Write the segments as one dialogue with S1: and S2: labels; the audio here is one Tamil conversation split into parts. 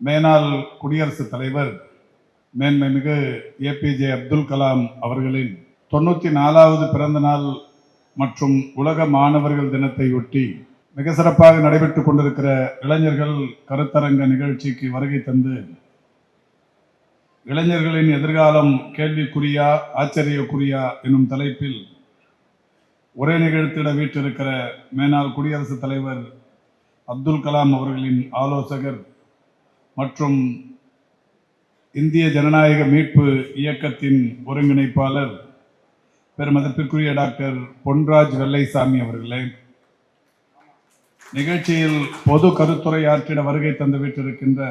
S1: மேனாள் குடியரசுத் தலைவர் மேன்மைமிகு ஏபிஜே அப்துல் கலாம் அவர்களின் தொண்ணூற்றி நாலாவது பிறந்த நாள் மற்றும் உலக மாணவர்கள் தினத்தையொட்டி மிக சிறப்பாக நடைபெற்று கொண்டிருக்கிற இளைஞர்கள் கருத்தரங்க நிகழ்ச்சிக்கு வருகை தந்து இளைஞர்களின் எதிர்காலம் கேள்விக்குறியா ஆச்சரியக்குறியா எனும் தலைப்பில் உரை நிகழ்த்திட வீற்றிருக்கிற மேனாள் குடியரசுத் தலைவர் அப்துல் கலாம் அவர்களின் ஆலோசகர் மற்றும் இந்திய ஜனநாயக மீட்பு இயக்கத்தின் ஒருங்கிணைப்பாளர் பெருமதிப்பிற்குரிய டாக்டர் பொன்ராஜ் வெள்ளைசாமி அவர்களே நிகழ்ச்சியில் பொது கருத்துரையாற்றிட வருகை தந்துவிட்டிருக்கின்ற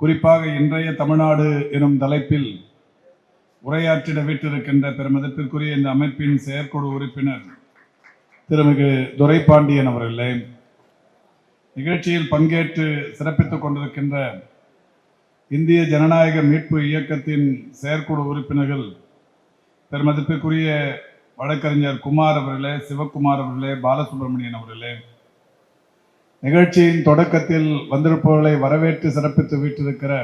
S1: குறிப்பாக இன்றைய தமிழ்நாடு எனும் தலைப்பில் உரையாற்றிட விட்டிருக்கின்ற பெருமதிப்பிற்குரிய இந்த அமைப்பின் செயற்குழு உறுப்பினர் திருமிகு துரைபாண்டியன் அவர்களே நிகழ்ச்சியில் பங்கேற்று சிறப்பித்துக் கொண்டிருக்கின்ற இந்திய ஜனநாயக மீட்பு இயக்கத்தின் செயற்குழு உறுப்பினர்கள் பெருமதிப்பிற்குரிய வழக்கறிஞர் குமார் அவர்களே சிவக்குமார் அவர்களே பாலசுப்ரமணியன் அவர்களே நிகழ்ச்சியின் தொடக்கத்தில் வந்திருப்பவர்களை வரவேற்று சிறப்பித்து வீட்டிருக்கிற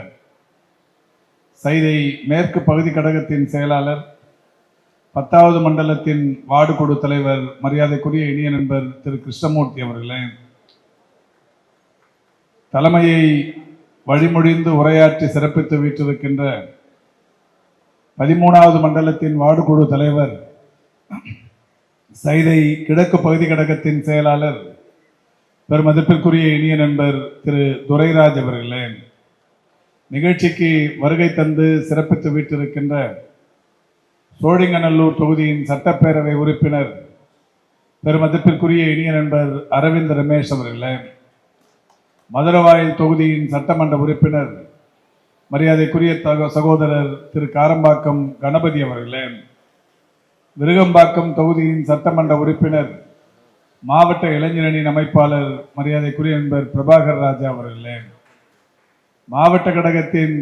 S1: சைதை மேற்கு பகுதி கழகத்தின் செயலாளர் பத்தாவது மண்டலத்தின் வார்டு குழு தலைவர் மரியாதைக்குரிய இனிய நண்பர் திரு கிருஷ்ணமூர்த்தி அவர்களே தலைமையை வழிமொழிந்து உரையாற்றி சிறப்பித்து வீற்றிருக்கின்ற பதிமூணாவது மண்டலத்தின் வார்டு குழு தலைவர் சைதை கிழக்கு பகுதி கழகத்தின் செயலாளர் பெருமதிப்பிற்குரிய இனிய நண்பர் திரு துரைராஜ் அவர்களே நிகழ்ச்சிக்கு வருகை தந்து சிறப்பித்து வீட்டிருக்கின்ற சோழிங்கநல்லூர் தொகுதியின் சட்டப்பேரவை உறுப்பினர் பெருமதிப்பிற்குரிய இனிய நண்பர் அரவிந்த் ரமேஷ் அவர்களே. மதுரவாயில் தொகுதியின் சட்டமன்ற உறுப்பினர் மரியாதைக்குரிய தக சகோதரர் திரு காரம்பாக்கம் கணபதி அவர்களே விருகம்பாக்கம் தொகுதியின் சட்டமன்ற உறுப்பினர் மாவட்ட இளைஞரணியின் அமைப்பாளர் மரியாதைக்குரிய நண்பர் பிரபாகர் ராஜா அவர்களே மாவட்ட கழகத்தின்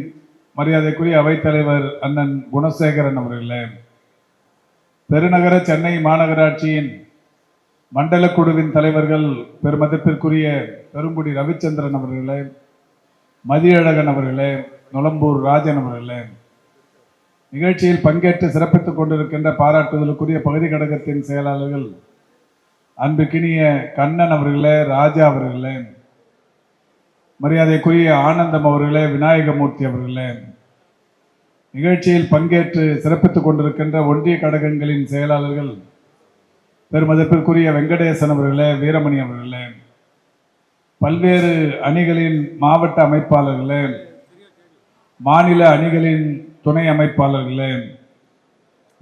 S1: மரியாதைக்குரிய அவைத்தலைவர் அண்ணன் குணசேகரன் அவர்களே பெருநகர சென்னை மாநகராட்சியின் மண்டல குழுவின் தலைவர்கள் பெருமதிப்பிற்குரிய பெருங்குடி ரவிச்சந்திரன் அவர்களே மதியழகன் அவர்களே நுளம்பூர் ராஜன் அவர்களே நிகழ்ச்சியில் பங்கேற்று சிறப்பித்துக் கொண்டிருக்கின்ற பாராட்டுதலுக்குரிய பகுதி கழகத்தின் செயலாளர்கள் அன்புக்கினிய கண்ணன் அவர்களே ராஜா அவர்களே மரியாதைக்குரிய ஆனந்தம் அவர்களே விநாயகமூர்த்தி அவர்களே நிகழ்ச்சியில் பங்கேற்று சிறப்பித்துக் கொண்டிருக்கின்ற ஒன்றிய கழகங்களின் செயலாளர்கள் பெருமதிப்பிற்குரிய வெங்கடேசன் அவர்களே வீரமணி அவர்களே பல்வேறு அணிகளின் மாவட்ட அமைப்பாளர்களே மாநில அணிகளின் துணை அமைப்பாளர்களே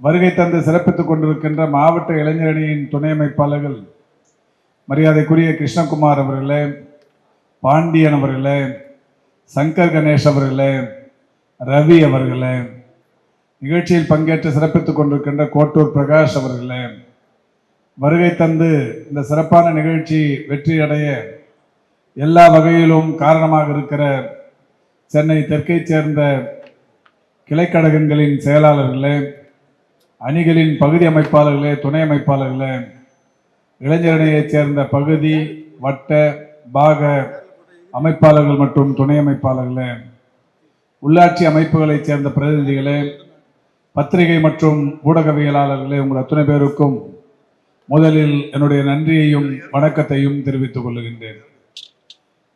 S1: வருகை தந்து சிறப்பித்துக் கொண்டிருக்கின்ற மாவட்ட இளைஞரணியின் துணை அமைப்பாளர்கள் மரியாதைக்குரிய கிருஷ்ணகுமார் அவர்களே பாண்டியன் அவர்களே சங்கர் கணேஷ் அவர்களே ரவி அவர்களே நிகழ்ச்சியில் பங்கேற்று சிறப்பித்துக் கொண்டிருக்கின்ற கோட்டூர் பிரகாஷ் அவர்களே வருகை தந்து இந்த சிறப்பான நிகழ்ச்சி வெற்றியடைய எல்லா வகையிலும் காரணமாக இருக்கிற சென்னை தெற்கைச் சேர்ந்த கிளைக்கழகங்களின் செயலாளர்களே அணிகளின் பகுதி அமைப்பாளர்களே துணை அமைப்பாளர்களே இளைஞரணியைச் சேர்ந்த பகுதி வட்ட பாக அமைப்பாளர்கள் மற்றும் துணை அமைப்பாளர்களே உள்ளாட்சி அமைப்புகளைச் சேர்ந்த பிரதிநிதிகளே பத்திரிகை மற்றும் ஊடகவியலாளர்களே உங்கள் அத்தனை பேருக்கும் முதலில் என்னுடைய நன்றியையும் வணக்கத்தையும் தெரிவித்துக் கொள்ளுகின்றேன்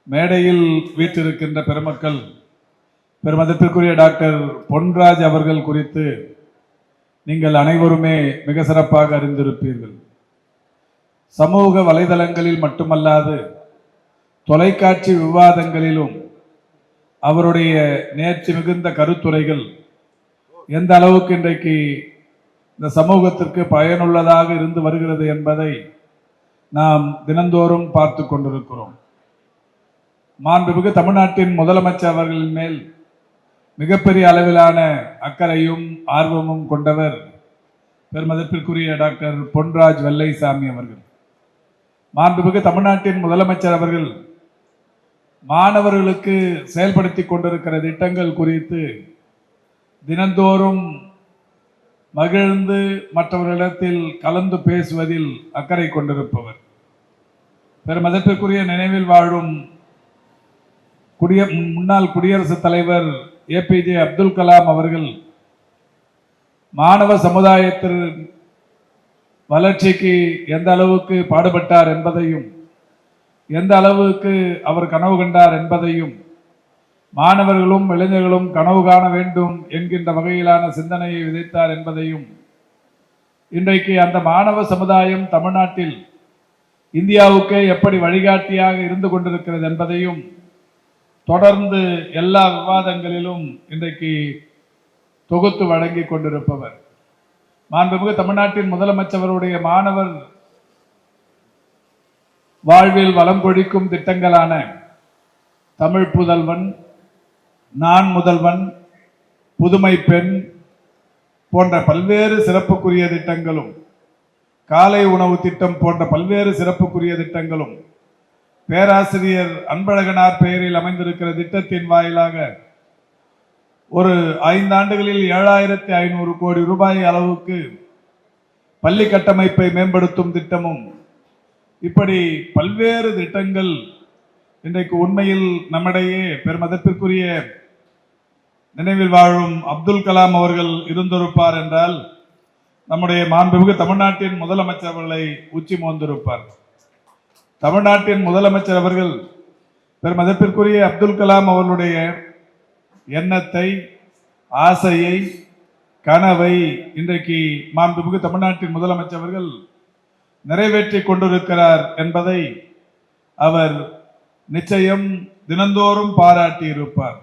S1: மேடையில் வீற்றிருக்கின்ற பெருமக்கள் பெருமதத்திற்குரிய டாக்டர் பொன்ராஜ் அவர்கள் குறித்து நீங்கள் அனைவருமே மிக சிறப்பாக அறிந்திருப்பீர்கள். சமூக வலைதளங்களில் மட்டுமல்லாது தொலைக்காட்சி விவாதங்களிலும் அவருடைய நேர்ச்சி மிகுந்த கருத்துரைகள் எந்த அளவுக்கு இன்றைக்கு இந்த சமூகத்திற்கு பயனுள்ளதாக இருந்து வருகிறது என்பதை நாம் தினந்தோறும் பார்த்து கொண்டிருக்கிறோம். மாண்புமிகு தமிழ்நாட்டின் முதலமைச்சர் அவர்களின் மேல் மிகப்பெரிய அளவிலான அக்கறையும் ஆர்வமும் கொண்டவர் பெருமதிப்பிற்குரிய டாக்டர் பொன்ராஜ் வெள்ளைசாமி அவர்கள். மாண்புமிகு தமிழ்நாட்டின் முதலமைச்சர் அவர்கள் மாணவர்களுக்கு செயல்படுத்தி கொண்டிருக்கிற திட்டங்கள் குறித்து தினந்தோறும் மகிழ்ந்து மற்றவர்களிடத்தில் கலந்து பேசுவதில் அக்கறை கொண்டிருப்பவர். பெருமதத்திற்குரிய நினைவில் வாழும் குடிய முன்னாள் குடியரசுத் தலைவர் ஏபிஜே அப்துல் கலாம் அவர்கள் மாணவ சமுதாயத்தின் வளர்ச்சிக்கு எந்த அளவுக்கு பாடுபட்டார் என்பதையும் எந்த அளவுக்கு அவர் கனவு கண்டார் என்பதையும் மாணவர்களும் இளைஞர்களும் கனவு காண வேண்டும் என்கின்ற வகையிலான சிந்தனையை விதைத்தார் என்பதையும் இன்றைக்கு அந்த மாணவ சமுதாயம் தமிழ்நாட்டில் இந்தியாவுக்கே எப்படி வழிகாட்டியாக இருந்து கொண்டிருக்கிறது என்பதையும் தொடர்ந்து எல்லா விவாதங்களிலும் இன்றைக்கு தொகுத்து வழங்கி கொண்டிருப்பவர். மாண்புமிகு தமிழ்நாட்டின் முதலமைச்சருடைய மாணவர் வாழ்வில் வளம் கொழிக்கும் திட்டங்களான தமிழ் புதல்வன் நான் முதல்வன் புதுமை பெண் போன்ற பல்வேறு சிறப்புக்குரிய திட்டங்களும் காலை உணவு திட்டம் போன்ற பல்வேறு சிறப்புக்குரிய திட்டங்களும் பேராசிரியர் அன்பழகனார் பெயரில் அமைந்திருக்கிற திட்டத்தின் வாயிலாக ஒரு ஐந்தாண்டுகளில் ஏழாயிரத்தி ஐநூறு கோடி ரூபாய் அளவுக்கு பள்ளி கட்டமைப்பை மேம்படுத்தும் திட்டமும் இப்படி பல்வேறு திட்டங்கள் இன்றைக்கு உண்மையில் நம்மிடையே பெருமதத்திற்குரிய நினைவில் வாழும் அப்துல் கலாம் அவர்கள் இருந்திருப்பார் என்றால் நம்முடைய மாண்புமிகு தமிழ்நாட்டின் முதலமைச்சர் அவர்களை உச்சி மோந்திருப்பார். தமிழ்நாட்டின் முதலமைச்சர் அவர்கள் பெருமதிப்பிற்குரிய அப்துல் கலாம் அவர்களுடைய எண்ணத்தை ஆசையை கனவை இன்றைக்கு மாண்புமிகு தமிழ்நாட்டின் முதலமைச்சர் அவர்கள் நிறைவேற்றி கொண்டிருக்கிறார் என்பதை அவர் நிச்சயம் தினந்தோறும் பாராட்டியிருப்பார்.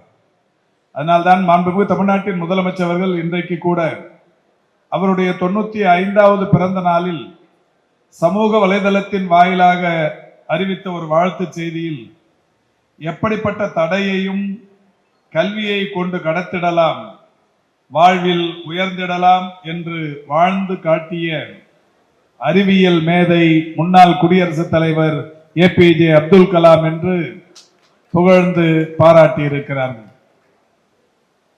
S1: அதனால்தான் மாண்புமிகு தமிழ்நாட்டின் முதலமைச்சர் அவர்கள் இன்றைக்கு கூட அவருடைய தொண்ணூத்தி ஐந்தாவது பிறந்த நாளில் சமூக வலைதளத்தின் வாயிலாக அறிவித்த ஒரு வாழ்த்து செய்தியில் எப்படிப்பட்ட தடையையும் கல்வியை கொண்டு கடத்திடலாம் வாழ்வில் உயர்ந்திடலாம் என்று வாழ்ந்து காட்டிய அறிவியல் மேதை முன்னாள் குடியரசுத் தலைவர் ஏபிஜே அப்துல் கலாம் என்று புகழ்ந்து பாராட்டியிருக்கிறார்கள்.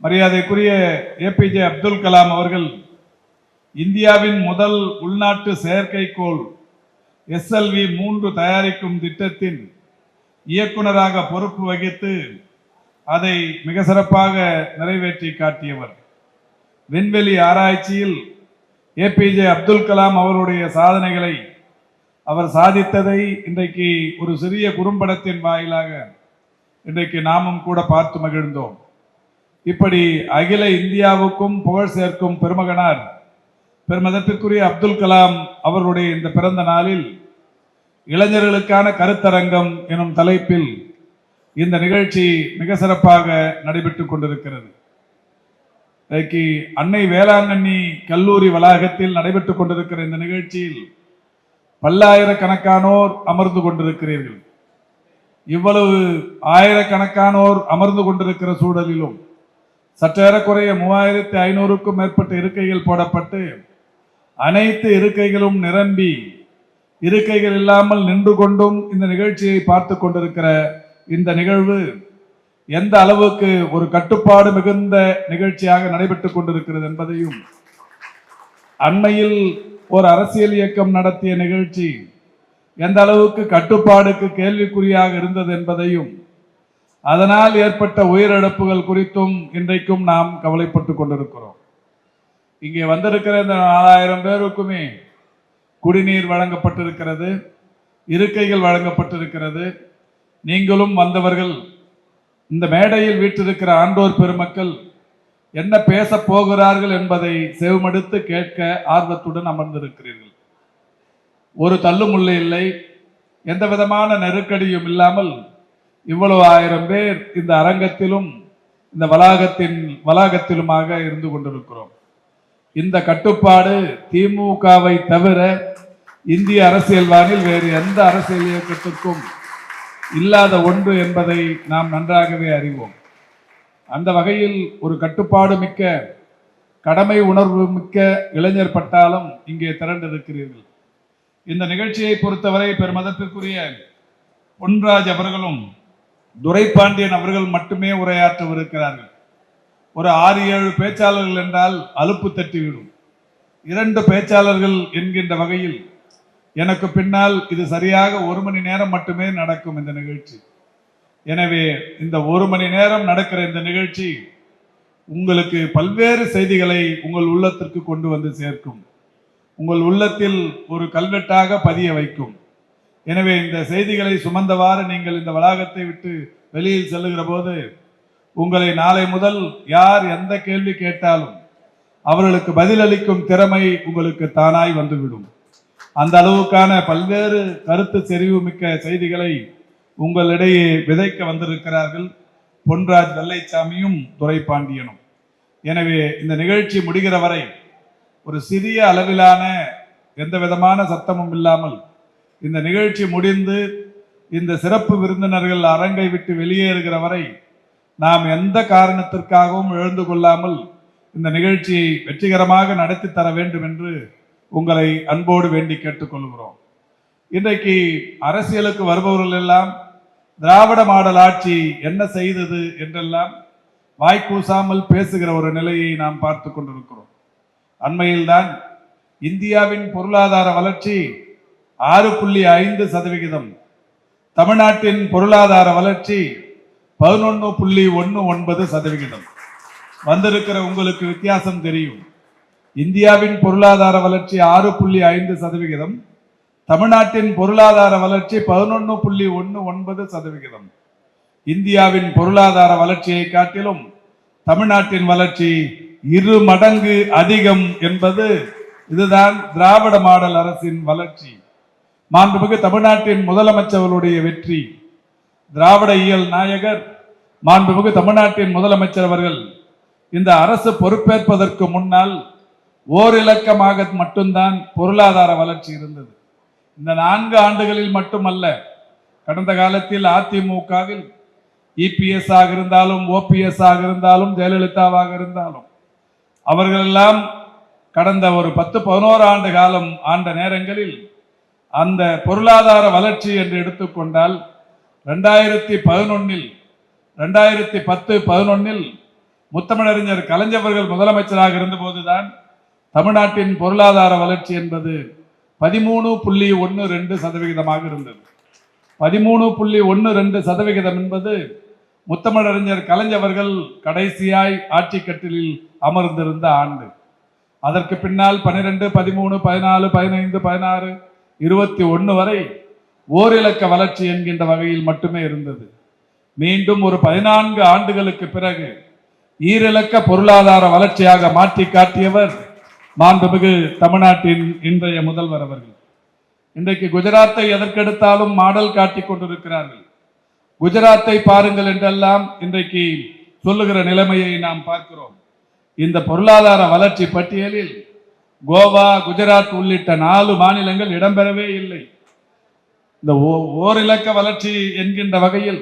S1: மரியாதைக்குரிய ஏபிஜே அப்துல் கலாம் அவர்கள் இந்தியாவின் முதல் உள்நாட்டு செயற்கைக்கோள் எஸ்எல்வி மூன்று தயாரிக்கும் திட்டத்தின் இயக்குனராக பொறுப்பு வகித்து அதை மிக சிறப்பாக நிறைவேற்றி காட்டியவர். விண்வெளி ஆராய்ச்சியில் ஏபிஜே அப்துல் கலாம் அவருடைய சாதனைகளை அவர் சாதித்ததை இன்றைக்கு ஒரு சிறிய குறும்படத்தின் வாயிலாக இன்றைக்கு நாமும் கூட பார்த்து மகிழ்ந்தோம். இப்படி அகில இந்தியாவுக்கும் புகழ் சேர்க்கும் பெருமகனார் பெருமதத்திற்குரிய அப்துல் கலாம் அவர்களுடைய இந்த பிறந்த நாளில் இளைஞர்களுக்கான கருத்தரங்கம் எனும் தலைப்பில் இந்த நிகழ்ச்சி மிக சிறப்பாக நடைபெற்றுக் கொண்டிருக்கிறது. இன்றைக்கு அன்னை வேளாங்கண்ணி கல்லூரி வளாகத்தில் நடைபெற்றுக் கொண்டிருக்கிற இந்த நிகழ்ச்சியில் பல்லாயிரக்கணக்கானோர் அமர்ந்து கொண்டிருக்கிறீர்கள். இவ்வளவு ஆயிரக்கணக்கானோர் அமர்ந்து கொண்டிருக்கிற சூழலிலும் சற்றேறக்குறைய மூவாயிரத்தி ஐநூறுக்கும் மேற்பட்ட இருக்கைகள் போடப்பட்டு அனைத்து இருக்கைகளும் நிரம்பி இருக்கைகள் இல்லாமல் நின்று கொண்டும் இந்த நிகழ்ச்சியை பார்த்து கொண்டிருக்கிற இந்த நிகழ்வு எந்த அளவுக்கு ஒரு கட்டுப்பாடு மிகுந்த நிகழ்ச்சியாக நடைபெற்றுக் கொண்டிருக்கிறது என்பதையும் அண்மையில் ஒரு அரசியல் இயக்கம் நடத்திய நிகழ்ச்சி எந்த அளவுக்கு கட்டுப்பாடுக்கு கேள்விக்குறியாக இருந்தது என்பதையும் அதனால் ஏற்பட்ட உயிரிழப்புகள் குறித்தும் இன்றைக்கும் நாம் கவலைப்பட்டு கொண்டிருக்கிறோம். இங்கே வந்திருக்கிற இந்த நாலாயிரம் பேருக்குமே குடிநீர் வழங்கப்பட்டிருக்கிறது இருக்கைகள் வழங்கப்பட்டிருக்கிறது. நீங்களும் வந்தவர்கள் இந்த மேடையில் வீட்டிருக்கிற ஆண்டோர் பெருமக்கள் என்ன பேச போகிறார்கள் என்பதை செவமடுத்து கேட்க ஆர்வத்துடன் அமர்ந்திருக்கிறீர்கள். ஒரு தள்ளுமுள்ளு இல்லை எந்த விதமான நெருக்கடியும் இல்லாமல் இவ்வளவு ஆயிரம் பேர் இந்த அரங்கத்திலும் இந்த வளாகத்தின் வளாகத்திலுமாக இருந்து கொண்டிருக்கிறோம். இந்த கட்டுப்பாடு திமுகவை தவிர இந்திய அரசியல்வானில் வேறு எந்த அரசியல் இயக்கத்திற்கும் இல்லாத ஒன்று என்பதை நாம் நன்றாகவே அறிவோம். அந்த வகையில் ஒரு கட்டுப்பாடு மிக்க கடமை உணர்வு மிக்க இளைஞர் பட்டாலும் இங்கே திரண்டிருக்கிறீர்கள். இந்த நிகழ்ச்சியை பொறுத்தவரை பெருமதத்திற்குரிய பொன்ராஜ் அவர்களும் துரைபாண்டியன் அவர்கள் மட்டுமே உரையாற்றவிருக்கிறார்கள். ஒரு ஆறு ஏழு பேச்சாளர்கள் என்றால் அலுப்பு தட்டிவிடும். இரண்டு பேச்சாளர்கள் என்கின்ற வகையில் எனக்கு பின்னால் இது சரியாக ஒரு மணி நேரம் மட்டுமே நடக்கும் இந்த நிகழ்ச்சி. எனவே இந்த ஒரு மணி நேரம் நடக்கிற இந்த நிகழ்ச்சி உங்களுக்கு பல்வேறு செய்திகளை உங்கள் உள்ளத்திற்கு கொண்டு வந்து சேர்க்கும். உங்கள் உள்ளத்தில் ஒரு கல்வெட்டாக பதிய வைக்கும். எனவே இந்த செய்திகளை சுமந்தவாறு நீங்கள் இந்த வளாகத்தை விட்டு வெளியில் செல்லுகிற போது உங்களை நாளை முதல் யார் எந்த கேள்வி கேட்டாலும் அவர்களுக்கு பதிலளிக்கும் திறமை உங்களுக்கு தானாய் வந்துவிடும். அந்த அளவுக்கான பல்வேறு கருத்து செறிவு மிக்க செய்திகளை உங்களிடையே விதைக்க வந்திருக்கிறார்கள் பொன்ராஜ் வெள்ளைச்சாமியும் துரைப்பாண்டியனும் எனவே இந்த நிகழ்ச்சி முடிகிற வரை ஒரு சிறிய அளவிலான எந்த விதமான சத்தமும் இல்லாமல் இந்த நிகழ்ச்சி முடிந்து இந்த சிறப்பு விருந்தினர்கள் அரங்கை விட்டு வெளியேறுகிற வரை நாம் எந்த காரணத்திற்காகவும் எழுந்து கொள்ளாமல் இந்த நிகழ்ச்சியை வெற்றிகரமாக நடத்தி தர வேண்டும் என்று உங்களை அன்போடு வேண்டி கேட்டுக்கொள்கிறோம். இன்றைக்கு அரசியலுக்கு வருபவர்கள் எல்லாம் திராவிட மாடல் ஆட்சி என்ன செய்தது என்றெல்லாம் வாய்க்கூசாமல் பேசுகிற ஒரு நிலையை நாம் பார்த்து கொண்டிருக்கிறோம். அண்மையில்தான் இந்தியாவின் பொருளாதார வளர்ச்சி ஆறு புள்ளி ஐந்து சதவிகிதம். தமிழ்நாட்டின் பொருளாதார வளர்ச்சி பதினொன்று புள்ளி ஒன்று ஒன்பது சதவிகிதம். வந்திருக்கிற உங்களுக்கு வித்தியாசம் தெரியும். இந்தியாவின் பொருளாதார வளர்ச்சி ஆறு புள்ளி ஐந்து சதவிகிதம். தமிழ்நாட்டின் பொருளாதார வளர்ச்சி பதினொன்று புள்ளி ஒன்று ஒன்பது சதவிகிதம். இந்தியாவின் பொருளாதார வளர்ச்சியை காட்டிலும் தமிழ்நாட்டின் வளர்ச்சி இரு மடங்கு அதிகம் என்பது இதுதான் திராவிட மாடல் அரசின் வளர்ச்சி. மாண்புமிகு தமிழ்நாட்டின் முதலமைச்சர்களுடைய வெற்றி. திராவிட இயல் நாயகர் மாண்புமிகு தமிழ்நாட்டின் முதலமைச்சர் அவர்கள் இந்த அரசு பொறுப்பேற்பதற்கு முன்னால் ஓரிலக்கமாக மட்டும்தான் பொருளாதார வளர்ச்சி இருந்தது. இந்த நான்கு ஆண்டுகளில் மட்டுமல்ல கடந்த காலத்தில் அதிமுகவில் இபிஎஸ் ஆக இருந்தாலும் ஓபிஎஸ் ஆக இருந்தாலும் ஜெயலலிதாவாக இருந்தாலும் அவர்களெல்லாம் கடந்த ஒரு பத்து பதினோரு ஆண்டு காலம் ஆண்ட நேரங்களில் அந்த பொருளாதார வளர்ச்சி என்று எடுத்துக்கொண்டால் ரெண்டாயிரத்தி பதினொன்னில் ரெண்டாயிரத்தி பத்து பதினொன்னில் முத்தமிழறிஞர் கலைஞர்கள் முதலமைச்சராக இருந்தபோதுதான் தமிழ்நாட்டின் பொருளாதார வளர்ச்சி என்பது பதிமூணு புள்ளி ஒன்று ரெண்டு சதவிகிதமாக இருந்தது. பதிமூணு புள்ளி ஒன்று ரெண்டு சதவிகிதம் என்பது முத்தமிழறிஞர் கலைஞர்கள் கடைசியாய் ஆட்சி கட்டிலில் அமர்ந்திருந்த ஆண்டு. அதற்கு பின்னால் பன்னிரெண்டு பதிமூணு பதினாலு பதினைந்து பதினாறு இருபத்தி ஒன்று வரை ஓரிலக்க வளர்ச்சி என்கின்ற வகையில் மட்டுமே இருந்தது. மீண்டும் ஒரு பதினான்கு ஆண்டுகளுக்கு பிறகு ஈரிலக்க பொருளாதார வளர்ச்சியாக மாற்றி காட்டியவர் மாண்புமிகு தமிழ்நாட்டின் இன்றைய முதல்வர் அவர்கள். இன்றைக்கு குஜராத்தை எதற்கெடுத்தாலும் மாடல் காட்டிக் கொண்டிருக்கிறார்கள். குஜராத்தை பாருங்கள் என்றெல்லாம் இன்றைக்கு சொல்லுகிற நிலைமையை நாம் பார்க்கிறோம். இந்த பொருளாதார வளர்ச்சி பட்டியலில் கோவா குஜராத் உள்ளிட்ட நாலு மாநிலங்கள் இடம்பெறவே இல்லை. இந்த ஓ- ஓரிலக்க வளர்ச்சி என்கின்ற வகையில்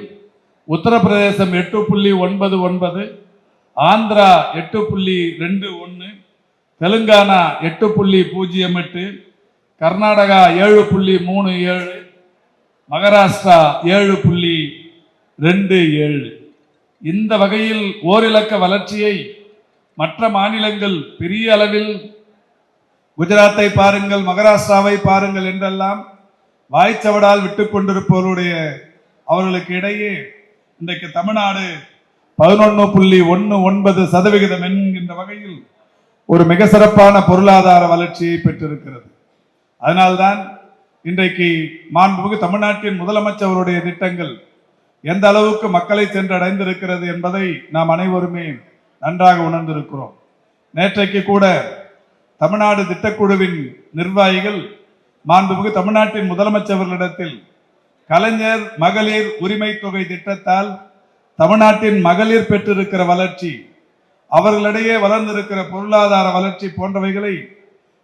S1: உத்தரப்பிரதேசம் எட்டு புள்ளி ஒன்பது ஒன்பது ஆந்திரா எட்டு புள்ளி ரெண்டு ஒன்று தெலுங்கானா எட்டு புள்ளி பூஜ்ஜியம் எட்டு கர்நாடகா ஏழு புள்ளி மூணு ஏழு மகாராஷ்டிரா ஏழு புள்ளி ரெண்டு ஏழு. இந்த வகையில் ஓரிலக்க வளர்ச்சியை மற்ற மாநிலங்கள் பெரிய அளவில் குஜராத்தை பாருங்கள் மகாராஷ்டிராவை பாருங்கள் என்றெல்லாம் வாய்ச்சவடால் விட்டு கொண்டிருப்பவருடைய அவர்களுக்கு இடையே இன்றைக்கு தமிழ்நாடு பதினொன்று புள்ளி ஒன்று ஒன்பது சதவிகிதம் என்கின்ற வகையில் ஒரு மிக சிறப்பான பொருளாதார வளர்ச்சியை பெற்றிருக்கிறது. அதனால்தான் இன்றைக்கு மாண்புமிகு தமிழ்நாட்டின் முதலமைச்சருடைய திட்டங்கள் எந்த அளவுக்கு மக்களை சென்றடைந்திருக்கிறது என்பதை நாம் அனைவருமே நன்றாக உணர்ந்திருக்கிறோம். நேற்றைக்கு கூட தமிழ்நாடு திட்டக்குழுவின் நிர்வாகிகள் மாண்புமிகு தமிழ்நாட்டின் முதலமைச்சர்களிடத்தில் கலைஞர் மகளிர் உரிமை தொகை திட்டத்தால் தமிழ்நாட்டின் மகளிர் பெற்றிருக்கிற வளர்ச்சி அவர்களிடையே வளர்ந்திருக்கிற பொருளாதார வளர்ச்சி போன்றவைகளை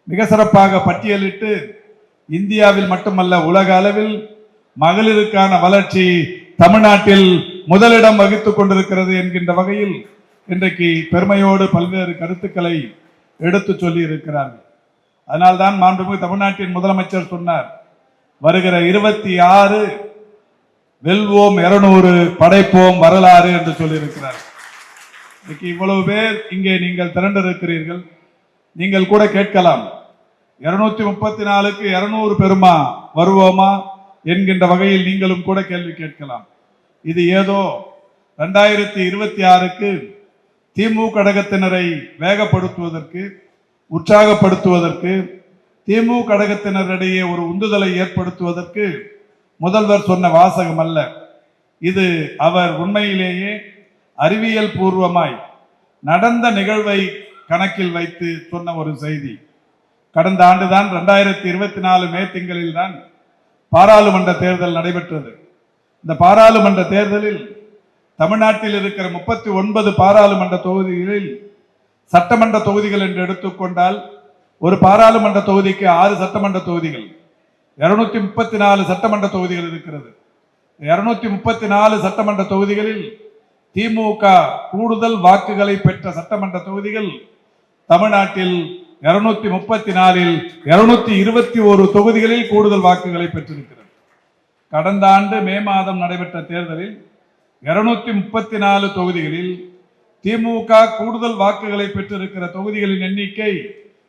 S1: மிக சிறப்பாக பட்டியலிட்டு இந்தியாவில் மட்டுமல்ல உலக அளவில் மகளிருக்கான வளர்ச்சி தமிழ்நாட்டில் முதலிடம் வகித்துக் கொண்டிருக்கிறது என்கின்ற வகையில் இன்றைக்கு பெருமையோடு பல்வேறு கருத்துக்களை எடுத்து சொல்லி இருக்கிறார்கள். அதனால்தான் மாண்புமிகு தமிழ்நாட்டின் முதலமைச்சர் சொன்னார் வருகிற இருபத்தி ஆறு வெல்வோம் இருநூறு படைப்போம் வரலாறு என்று சொல்லியிருக்கிறார். இன்னைக்கு இவ்வளவு பேர் இங்கே நீங்கள் திரண்டிருக்கிறீர்கள். நீங்கள் கூட கேட்கலாம் இருநூத்தி முப்பத்தி நாலுக்கு இருநூறு பெருமா வருவோமா? என்கின்ற வகையில் நீங்களும் கூட கேள்வி கேட்கலாம். இது ஏதோ ரெண்டாயிரத்தி இருபத்தி ஆறுக்கு திமுக கடகத்தினரை வேகப்படுத்துவதற்கு உற்சாகப்படுத்துவதற்கு திமுக கடகத்தினரிடையே ஒரு உந்துதலை ஏற்படுத்துவதற்கு முதல்வர் சொன்ன வாசகம் அல்ல. இது அவர் உண்மையிலேயே அறிவியல் பூர்வமாய் நடந்த நிகழ்வை கணக்கில் வைத்து சொன்ன ஒரு செய்தி. கடந்த ஆண்டுதான் ரெண்டாயிரத்தி இருபத்தி நாலு மே திங்களில் தான் பாராளுமன்ற தேர்தல் நடைபெற்றது. இந்த பாராளுமன்ற தேர்தலில் தமிழ்நாட்டில் இருக்கிற முப்பத்தி ஒன்பது பாராளுமன்ற தொகுதிகளில் சட்டமன்ற தொகுதிகள் என்று எடுத்துக்கொண்டால் ஒரு பாராளுமன்ற தொகுதிக்கு ஆறு சட்டமன்ற தொகுதிகள் இருநூத்தி முப்பத்தி நாலு சட்டமன்ற தொகுதிகள் இருக்கிறது. இருநூத்தி முப்பத்தி நாலு சட்டமன்ற தொகுதிகளில் திமுக கூடுதல் வாக்குகளை பெற்ற சட்டமன்ற தொகுதிகள் தமிழ்நாட்டில் இருநூத்தி முப்பத்தி நாலில் இருநூத்தி இருபத்தி ஒரு தொகுதிகளில் கூடுதல் வாக்குகளை பெற்றிருக்கிறது. கடந்த ஆண்டு மே மாதம் நடைபெற்ற தேர்தலில் இருநூத்தி முப்பத்தி நாலு தொகுதிகளில் திமுக கூடுதல் வாக்குகளை பெற்றிருக்கிற தொகுதிகளின் எண்ணிக்கை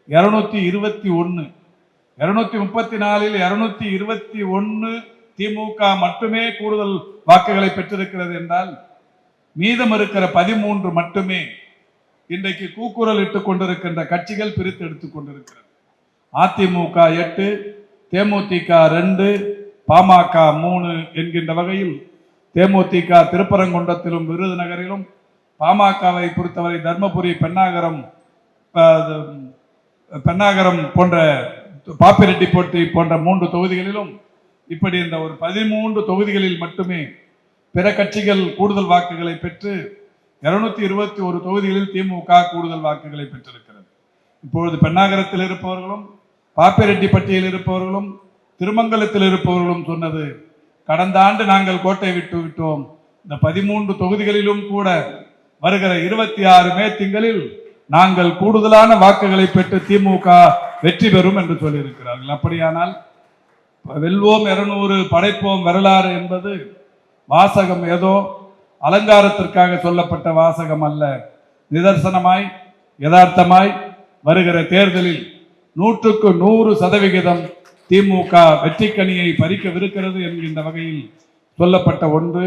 S1: இருநூத்தி இருபத்தி ஒன்று இருநூத்தி முப்பத்தி நாலில் இருநூத்தி இருபத்தி ஒன்று திமுக மட்டுமே கூடுதல் வாக்குகளை பெற்றிருக்கிறது என்றால் மீதம் இருக்கிற பதிமூன்று மட்டுமே இன்றைக்கு கூக்குரல் இட்டுக் கொண்டிருக்கின்ற கட்சிகள் பிரித்து எடுத்துக் கொண்டிருக்கிறது. அதிமுக எட்டு தேமுதிக ரெண்டு பாமக மூணு என்கின்ற வகையில் தேமுதிக திருப்பரங்குன்றத்திலும் விருதுநகரிலும் பாமகவை பொறுத்தவரை தர்மபுரி பெண்ணாகரம் பெண்ணாகரம் போன்ற பாப்பிரெட்டிப்பட்டி போன்ற மூன்று தொகுதிகளிலும் இப்படி இந்த ஒரு பதிமூன்று தொகுதிகளில் மட்டுமே பிற கட்சிகள் கூடுதல் வாக்குகளை பெற்று இருநூத்தி இருபத்தி ஒரு தொகுதிகளில் திமுக கூடுதல் வாக்குகளை பெற்றிருக்கிறது. இப்பொழுது பெண்ணாகரத்தில் இருப்பவர்களும் பாப்பிரெட்டிப்பட்டியில் இருப்பவர்களும் திருமங்கலத்தில் இருப்பவர்களும் சொன்னது கடந்த ஆண்டு நாங்கள் கோட்டை விட்டு விட்டோம். இந்த பதிமூன்று தொகுதிகளிலும் கூட வருகிற இருபத்தி ஆறு மே திங்களில் நாங்கள் கூடுதலான வாக்குகளை பெற்று திமுக வெற்றி பெறும் என்று சொல்லியிருக்கிறார்கள். அப்படியானால் வெல்வோம் இருநூறு படைப்போம் வரலாறு என்பது வாசகம் ஏதோ அலங்காரத்திற்காக சொல்லப்பட்ட வாசகம் அல்ல. நிதர்சனமாய் யதார்த்தமாய் வருகிற தேர்தலில் நூற்றுக்கு நூறு சதவிகிதம் திமுக வெற்றிக்கனியை பறிக்கவிருக்கிறது என்கின்ற வகையில் சொல்லப்பட்ட ஒன்று.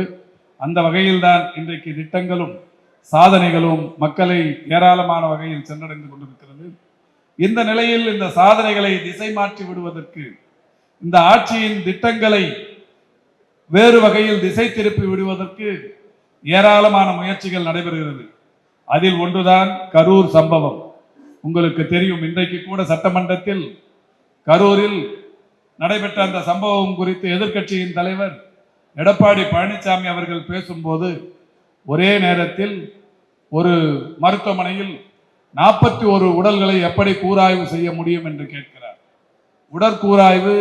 S1: அந்த வகையில்தான் இன்றைக்கு திட்டங்களும் சாதனைகளும் மக்களை ஏராளமான வகையில் சென்றடைந்து கொண்டிருக்கிறது. இந்த நிலையில் இந்த சாதனைகளை திசை மாற்றி விடுவதற்கு இந்த ஆட்சியின் திட்டங்களை வேறு வகையில் திசை திருப்பி விடுவதற்கு ஏராளமான முயற்சிகள் நடைபெறுகிறது. அதில் ஒன்றுதான் கரூர் சம்பவம். உங்களுக்கு தெரியும் இன்றைக்கு கூட சட்டமன்றத்தில் கரூரில் நடைபெற்ற அந்த சம்பவம் குறித்து எதிர்க்கட்சியின் தலைவர் எடப்பாடி பழனிசாமி அவர்கள் பேசும்போது ஒரே நேரத்தில் ஒரு மருத்துவமனையில் நாற்பத்தி ஒரு உடல்களை எப்படி கூராய்வு செய்ய முடியும் என்று கேட்கிறார். உடற்கூராய்வு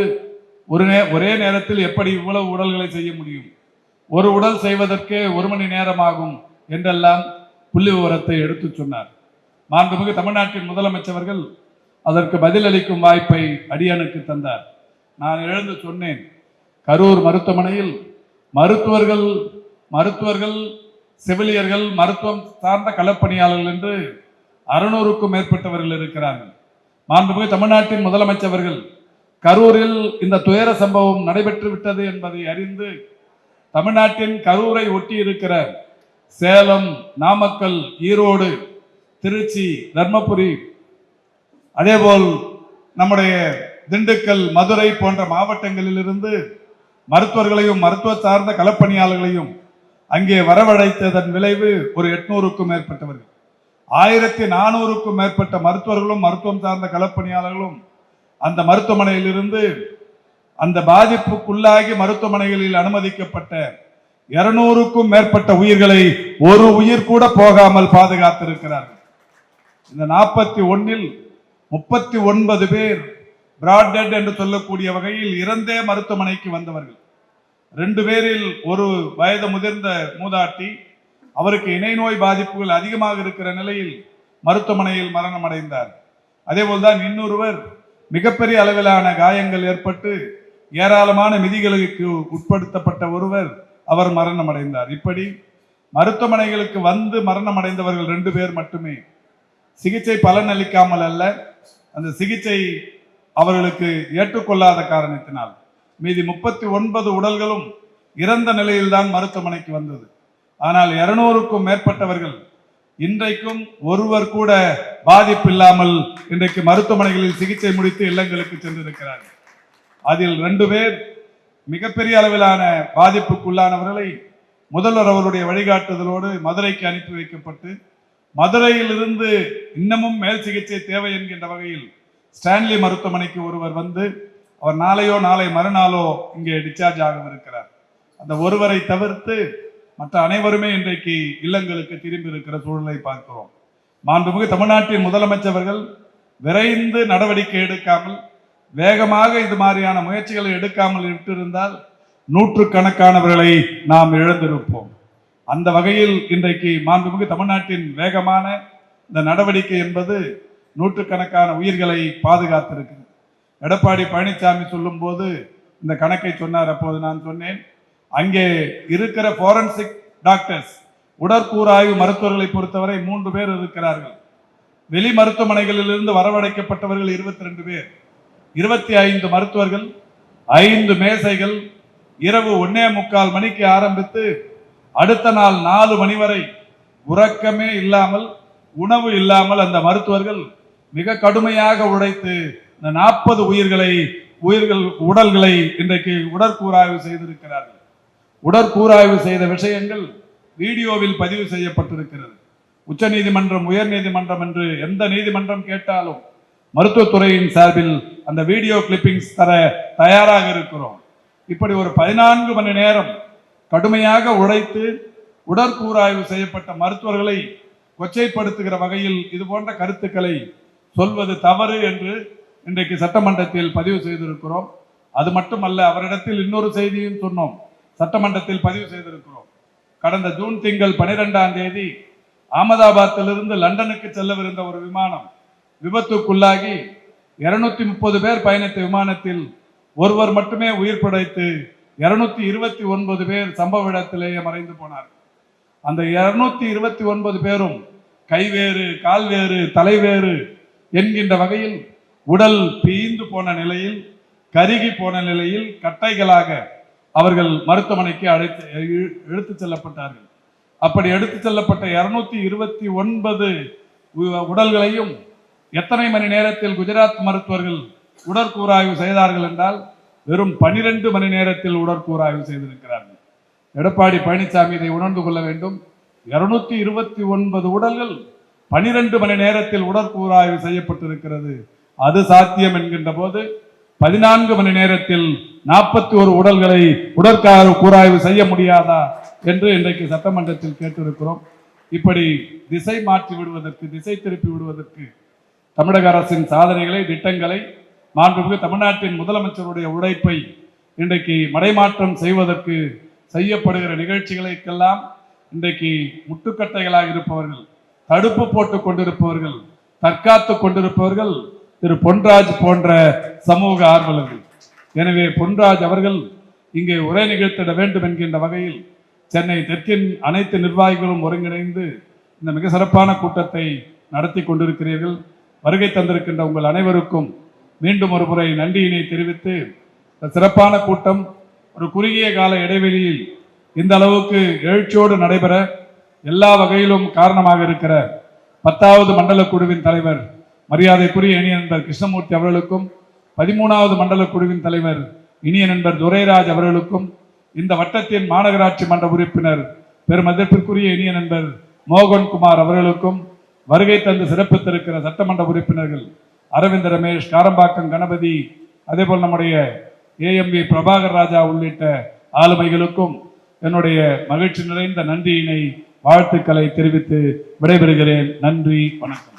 S1: ஒரு நே ஒரே நேரத்தில் எப்படி இவ்வளவு உடல்களை செய்ய முடியும்? ஒரு உடல் செய்வதற்கே ஒரு மணி நேரம் ஆகும் என்றெல்லாம் புள்ளி விவரத்தை எடுத்துச் சொன்னார். மாண்புமிகு தமிழ்நாட்டின் முதலமைச்சர்கள் அதற்கு பதிலளிக்கும் வாய்ப்பை அடியனுக்கு தந்தார். நான் எழுந்து சொன்னேன். கரூர் மருத்துவமனையில் மருத்துவர்கள் மருத்துவர்கள் செவிலியர்கள் மருத்துவம் சார்ந்த களப்பணியாளர்கள் என்று அறுநூறுக்கும் மேற்பட்டவர்கள் இருக்கிறார்கள். மாண்புமிகு தமிழ்நாட்டின் முதலமைச்சர்கள் கரூரில் இந்த துயர சம்பவம் நடைபெற்று விட்டது என்பதை அறிந்து தமிழ்நாட்டின் கரூரை ஒட்டி இருக்கிற சேலம் நாமக்கல் ஈரோடு திருச்சி தர்மபுரி அதேபோல் நம்முடைய திண்டுக்கல் மதுரை போன்ற மாவட்டங்களிலிருந்து மருத்துவர்களையும் மருத்துவ சார்ந்த களப்பணியாளர்களையும் அங்கே வரவழைத்ததன் விளைவு ஒரு எட்நூறுக்கும் மேற்பட்டவர்கள். ஆயிரத்தி நானூறுக்கும் மேற்பட்ட மருத்துவர்களும் மருத்துவம் சார்ந்த களப்பணியாளர்களும் அந்த மருத்துவமனையிலிருந்து அந்த பாதிப்புக்குள்ளாகி மருத்துவமனைகளில் அனுமதிக்கப்பட்ட இருநூறுக்கும் மேற்பட்ட உயிர்களை ஒரு உயிர் கூட போகாமல் பாதுகாத்திருக்கிறார்கள். இந்த நாற்பத்தி ஒன்னில் முப்பத்தி ஒன்பது பேர் பிராட் டெட் என்று சொல்லக்கூடிய வகையில் இறந்தே மருத்துவமனைக்கு வந்தவர்கள். ரெண்டு பேரில் ஒரு வயது முதிர்ந்த மூதாட்டி அவருக்கு இணை நோய் பாதிப்புகள் அதிகமாக இருக்கிற நிலையில் மருத்துவமனையில் மரணம் அடைந்தார். அதேபோல்தான் இன்னொருவர் மிகப்பெரிய அளவிலான காயங்கள் ஏற்பட்டு ஏராளமான விதிகளுக்கு உட்படுத்தப்பட்ட ஒருவர் அவர் மரணம் அடைந்தார். இப்படி மருத்துவமனைகளுக்கு வந்து மரணம் அடைந்தவர்கள் ரெண்டு பேர் மட்டுமே. சிகிச்சை பலன் அளிக்காமல் அல்ல அந்த சிகிச்சை அவர்களுக்கு ஏற்றுக்கொள்ளாத காரணத்தினால் மீதி முப்பத்தி ஒன்பது உடல்களும் இறந்த நிலையில்தான் மருத்துவமனைக்கு வந்தது. ஆனால் இருநூறுக்கும் மேற்பட்டவர்கள் இன்றைக்கும் ஒருவர் கூட பாதிப்பு இல்லாமல் இன்றைக்கு மருத்துவமனைகளில் சிகிச்சை முடித்து இல்லங்களுக்கு சென்றிருக்கிறார்கள். அதில் ரெண்டு பேர் மிகப்பெரிய அளவிலான பாதிப்புக்குள்ளானவர்களை முதல்வர் அவருடைய வழிகாட்டுதலோடு மதுரைக்கு அனுப்பி வைக்கப்பட்டு மதுரையிலிருந்து இன்னமும் மேல் சிகிச்சை தேவை என்கின்ற வகையில் ஸ்டான்லி மருத்துவமனைக்கு ஒருவர் வந்து அவர் நாளையோ நாளை மறுநாளோ இங்கே டிஸ்சார்ஜ் ஆகவிருக்கிறார். அந்த ஒருவரை தவிர்த்து மற்ற அனைவருமே இன்றைக்கு இல்லங்களுக்கு திரும்பி இருக்கிற சூழலை பார்க்கிறோம். மாண்புமிகு தமிழ்நாட்டின் முதலமைச்சர்கள் விரைந்து நடவடிக்கை எடுக்காமல் வேகமாக இது மாதிரியான முயற்சிகளை எடுக்காமல் விட்டிருந்தால் நூற்றுக்கணக்கானவர்களை நாம் இழந்திருப்போம். அந்த வகையில் இன்றைக்கு மாண்புமிகு தமிழ்நாட்டின் வேகமான இந்த நடவடிக்கை என்பது நூற்றுக்கணக்கான உயிர்களை பாதுகாத்திருக்குது எடப்பாடி பழனிசாமி சொல்லும்போது இந்த கணக்கை சொன்னார் அப்போது நான் சொன்னேன் அங்கே இருக்கிற ஃபாரன்சிக் டாக்டர்ஸ் உடற்கூறாய்வு மருத்துவர்களை பொறுத்தவரை மூன்று பேர் இருக்கிறார்கள். வெளி மருத்துவமனைகளிலிருந்து வரவழைக்கப்பட்டவர்கள் இருபத்தி ரெண்டு பேர். இருபத்தி ஐந்து மருத்துவர்கள் ஐந்து மேசைகள் இரவு ஒன்னே முக்கால் மணிக்கு ஆரம்பித்து அடுத்த நாள் நாலு மணி வரை உறக்கமே இல்லாமல் உணவு இல்லாமல் அந்த மருத்துவர்கள் மிக கடுமையாக உழைத்து இந்த நாற்பது உயிர்களை உயிர்கள் உடல்களை இன்றைக்கு உடற்கூறாய்வு செய்திருக்கிறார்கள். உடற்கூறாய்வு செய்த விஷயங்கள் வீடியோவில் பதிவு செய்யப்பட்டிருக்கிறது. உச்ச நீதிமன்றம் உயர் நீதிமன்றம் என்று எந்த நீதிமன்றம் கேட்டாலும் மருத்துவத்துறையின் சார்பில் அந்த வீடியோ கிளிப்பிங்ஸ் தர தயாராக இருக்கிறோம். இப்படி ஒரு பதினான்கு மணி நேரம் கடுமையாக உழைத்து உடற்கூறாய்வு செய்யப்பட்ட மருத்துவர்களை கொச்சைப்படுத்துகிற வகையில் இது போன்ற கருத்துக்களை சொல்வது தவறு என்று இன்றைக்கு சட்டமன்றத்தில் பதிவு செய்திருக்கிறோம். அது மட்டுமல்ல அவரிடத்தில் இன்னொரு செய்தியும் சொன்னோம். சட்டமன்றத்தில் பதிவு செய்திருக்கிறோம். கடந்த ஜூன் திங்கள் பனிரெண்டாம் தேதி அகமதாபாத்திலிருந்து லண்டனுக்கு செல்லவிருந்த ஒரு விமானம் விபத்துக்குள்ளாகி இருநூத்தி முப்பது பேர் பயணித்த விமானத்தில் ஒருவர் மட்டுமே உயிர் பிழைத்து இருநூத்தி இருபத்தி ஒன்பது பேர் சம்பவ இடத்திலேயே மறைந்து போனார். அந்த இருநூத்தி இருபத்தி ஒன்பது பேரும் கைவேறு கால்வேறு தலைவேறு என்கின்ற வகையில் உடல் பீந்து போன நிலையில் கருகி போன நிலையில் கட்டைகளாக அவர்கள் மருத்துவமனைக்கு அழைத்து இழு- செல்லப்பட்டார்கள். அப்படி எடுத்துச் செல்லப்பட்ட இருநூத்தி இருபத்தி ஒன்பது உடல்களையும் எத்தனை மணி நேரத்தில் குஜராத் மருத்துவர்கள் உடற்கூறாய்வு செய்தார்கள் என்றால் வெறும் பனிரெண்டு மணி நேரத்தில் உடற்கூறாய்வு செய்திருக்கிறார்கள். எடப்பாடி பழனிசாமி இதை உணர்ந்து கொள்ள வேண்டும். இருநூத்தி இருபத்தி ஒன்பது உடல்கள் பனிரெண்டு மணி நேரத்தில் உடற்கூறாய்வு செய்யப்பட்டிருக்கிறது. அது சாத்தியம் என்கின்ற போது பதினான்கு மணி நேரத்தில் நாற்பத்தி ஒரு உடல்களை உடற்கார கூறாய்வு செய்ய முடியாதா என்று இன்றைக்கு சட்டமன்றத்தில் கேட்டிருக்கிறோம். இப்படி திசை மாற்றி விடுவதற்கு திசை திருப்பி விடுவதற்கு தமிழக அரசின் சாதனைகளை திட்டங்களை மாண்புமிகு தமிழ்நாட்டின் முதலமைச்சருடைய உழைப்பை இன்றைக்கு மடைமாற்றம் செய்வதற்கு செய்யப்படுகிற நிகழ்ச்சிகளுக்கெல்லாம் இன்றைக்கு முட்டுக்கட்டைகளாக இருப்பவர்கள் தடுப்பு போட்டுக் கொண்டிருப்பவர்கள் தற்காத்து கொண்டிருப்பவர்கள் திரு பொன்ராஜ் போன்ற சமூக ஆர்வலர்கள். எனவே பொன்ராஜ் அவர்கள் இங்கே உரை நிகழ்த்திட வேண்டும் என்கின்ற வகையில் சென்னை தெற்கின் அனைத்து நிர்வாகிகளும் ஒருங்கிணைந்து இந்த மிக சிறப்பான கூட்டத்தை நடத்தி கொண்டிருக்கிறீர்கள். வருகை தந்திருக்கின்ற உங்கள் அனைவருக்கும் மீண்டும் ஒரு முறை நன்றியினை தெரிவித்து சிறப்பான கூட்டம் ஒரு குறுகிய கால இடைவெளியில் இந்த அளவுக்கு எழுச்சியோடு நடைபெற எல்லா வகையிலும் காரணமாக இருக்கிற பத்தாவது மண்டல குழுவின் தலைவர் மரியாதைக்குரிய இனிய நண்பர் கிருஷ்ணமூர்த்தி அவர்களுக்கும் பதிமூணாவது மண்டல குழுவின் தலைவர் இனிய நண்பர் துரைராஜ் அவர்களுக்கும் இந்த வட்டத்தின் மாநகராட்சி மன்ற உறுப்பினர் பெருமதிப்பிற்குரிய இனிய நண்பர் மோகன்குமார் அவர்களுக்கும் வருகை தந்து சிறப்பித்திருக்கிற சட்டமன்ற உறுப்பினர்கள் அரவிந்த் ரமேஷ் காரம்பாக்கம் கணபதி அதேபோல் நம்முடைய ஏஎம்பி பிரபாகர் ராஜா உள்ளிட்ட ஆளுமைகளுக்கும் என்னுடைய மகிழ்ச்சி நிறைந்த நன்றியினை வாழ்த்துக்களை தெரிவித்து விடைபெறுகிறேன். நன்றி வணக்கம்.